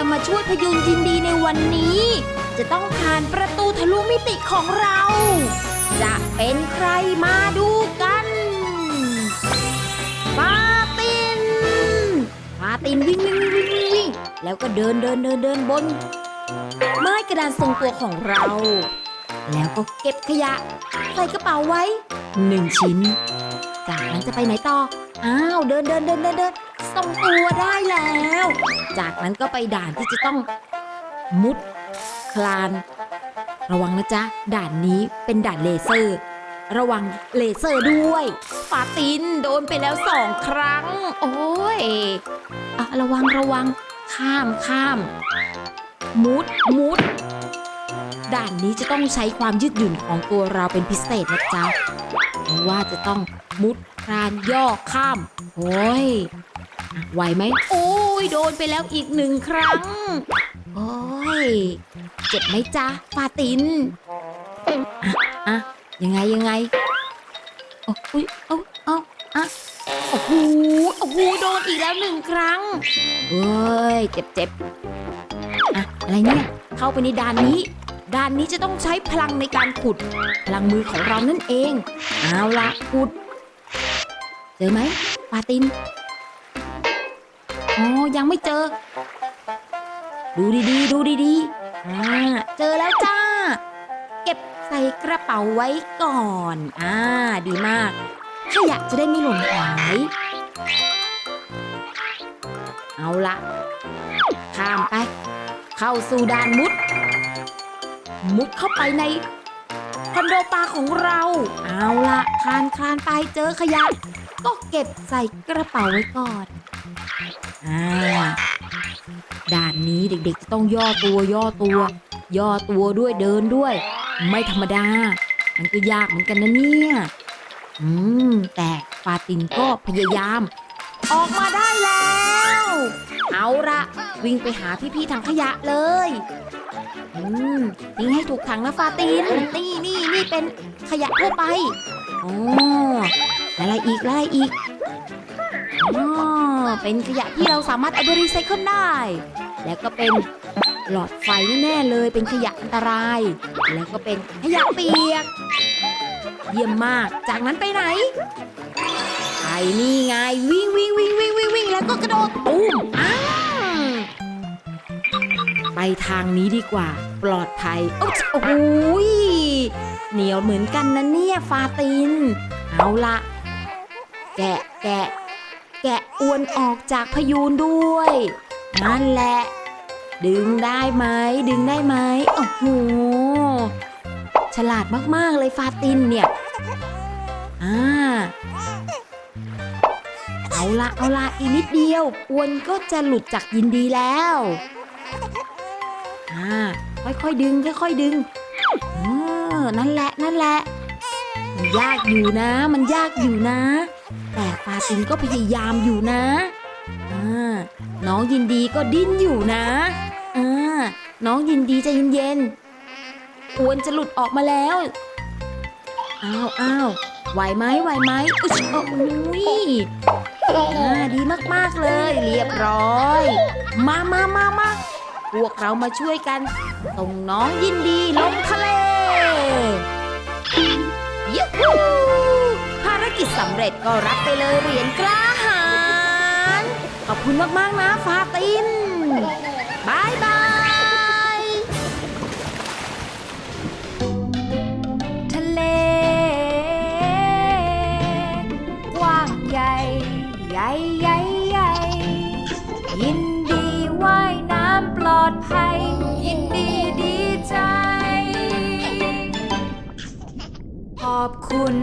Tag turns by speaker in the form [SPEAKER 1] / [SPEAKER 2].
[SPEAKER 1] จะมาช่วยพยุงยินดีในวันนี้ จะต้องผ่านประตูทะลุมิติของเรา จะเป็นใครมาดูกันฟาตินฟาตินวิ่งวิ่งวิ่งวิ่งวิ่งแล้วก็เดินเดินเดินเดินบน ไม้กระดานทรงตัวของเรา แล้วก็เก็บขยะ ใส่กระเป๋าไว้หนึ่งชิ้นจากนั้นจะไปไหนต่อ อ้าว เดินเดินเดินเดินเดิน ทรงตัวได้แล้ว จากนั้นก็ไปด่านที่จะต้องมุดคลาน ระวังนะจ๊ะ ด่านนี้เป็นด่านเลเซอร์ ระวังเลเซอร์ด้วยฟาตินโดนไปแล้วสองครั้ง โอ้ยอะระวังระวังข้ามข้าม มุดมุด ด่านนี้จะต้องใช้ความยืดหยุ่นของตัวเราเป็นพิเศษนะจ๊ะเพราะว่าจะต้องมุดคลานย่อข้ามโอ้ยอะไหวไหม โอ้ยโดนไปแล้วอีกหนึ่งครั้ง โอ้ย เจ็บไหมจ๊ะฟาตินอะอะยังไงยังไงโอ้ยเอาเอาอะโอ้โหโอ้โหโดนอีกแล้วหนึ่งครั้งเฮ้ย เจ็บเจ็บอะอะไรเนี่ย เข้าไปในด่านนี้ ด่านนี้จะต้องใช้พลังในการขุด พลังมือของเรานั่นเอง เอาละขุด เจอไหมปาตินอ๋อยังไม่เจอ ดูดีๆ ดูดีๆอ่าเจอแล้วจ้า เก็บใส่กระเป๋าไว้ก่อนอ่าดีมาก ขยะจะได้ไม่หล่นหาย เอาละข้ามไป เข้าสู่ด่านมุด มุดเข้าไปในคอนโดปลาของเรา เอาละคลานคลานไปเจอขยะ ก็เก็บใส่กระเป๋าไว้ก่อนอ่าด่านนี้เด็กๆจะต้องย่อตัวย่อตัว ย่อตัวด้วยเดินด้วย ไม่ธรรมดา มันก็ยากเหมือนกันนะเนี่ยอืมแต่ฟาตินก็พยายาม ออกมาได้แล้ว เอาละวิ่งไปหาพี่ๆถังขยะเลย อืมทิ้งให้ถูกถังนะฟาติน นี่นี่นี่เป็นขยะทั่วไปอ๋ออะไรอีกอะไรอีกอ๋อเป็นขยะที่เราสามารถเอาไปรีไซเคิลได้ แล้วก็เป็นหลอดไฟแน่เลย เป็นขยะอันตราย แล้วก็เป็นขยะเปียก เยี่ยมมาก จากนั้นไปไหนไปนี่ไงวิ่งวิ่งวิ่งวิ่ง แล้วก็กระโดดตุ้มอ้าวไปทางนี้ดีกว่า ปลอดภัย โอ้โอ้โหยเหนียวเหมือนกันนะเนี่ยฟาติน เอาละแกะแกะ แกะอวนออกจากพยูนด้วย นั่นแหละ ดึงได้ไหมดึงได้ไหมโอ้โหฉลาดมากๆเลยฟาตินเนี่ยอ่า เอาละเอาละอีกนิดเดียวอวนก็จะหลุดจากยินดีแล้วอ่าค่อยๆดึงค่อยๆดึงเออนั่นแหละนั่นแหละมันยากอยู่นะ มันยากอยู่นะ แต่ฟาตินก็พยายามอยู่นะอ่าน้องยินดีก็ดิ้นอยู่นะอ่าน้องยินดีใจเย็นๆอวนจะหลุดออกมาแล้วอ้าวอ้าวไหวไหมไหวไหมอุ๊ย อ่าดีมากๆเลย เรียบร้อย มามามามาพวกเรามาช่วยกันส่งน้องยินดีลงทะเลยูฮูภารกิจสำเร็จก็รับไปเลยเหรียญกล้าหาญขอบคุณมาก ๆ นะฟาตินบายบาย
[SPEAKER 2] ใหญ่ใหญ่ยินดีว่ายน้ำปลอดภัย ยินดีดีใจ ขอบคุณ